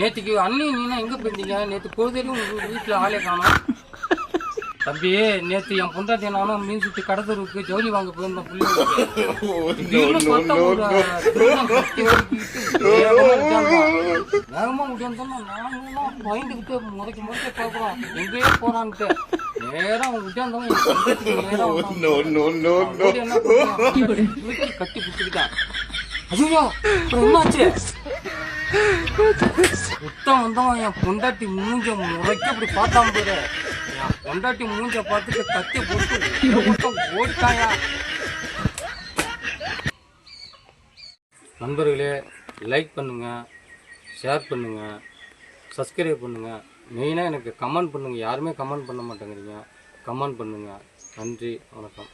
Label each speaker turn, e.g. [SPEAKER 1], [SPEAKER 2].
[SPEAKER 1] நேற்றுக்கு அண்ணி நீனா எங்கே போயிருந்தீங்க? நேற்று பொழுதேலும் உங்கள் வீட்டில் ஆளே காணும். தம்பி நேற்று என் பொண்டாட்டி நானும் மீன் சுற்றி கடத்தருக்கு ஜவுளி வாங்க போயிருந்தோம் வேகமாக முடியாது நானும் பயந்துக்கிட்டு முறைக்கு முறைக்க பார்க்குறோம். எங்கேயே போகிறான்ட்டு கட்டி பிடிச்சிக்கிட்டான். ஐயோ என்னாச்சு? சுத்தம் வந்தவன் என் பொண்டாட்டி மூஞ்ச முறைக்க அப்படி பார்த்தான் போது என் பொண்டாட்டி மூஞ்ச பார்த்துட்டு கத்தி போட்டு ஓடிட்டாயா? நண்பர்களே லைக் பண்ணுங்க ஷேர் பண்ணுங்க சப்ஸ்கிரைப் பண்ணுங்க. மெயினாக எனக்கு கமெண்ட் பண்ணுங்கள் யாருமே கமெண்ட் பண்ண மாட்டேங்கிறீங்க. கமெண்ட் பண்ணுங்கள் நன்றி. வணக்கம்.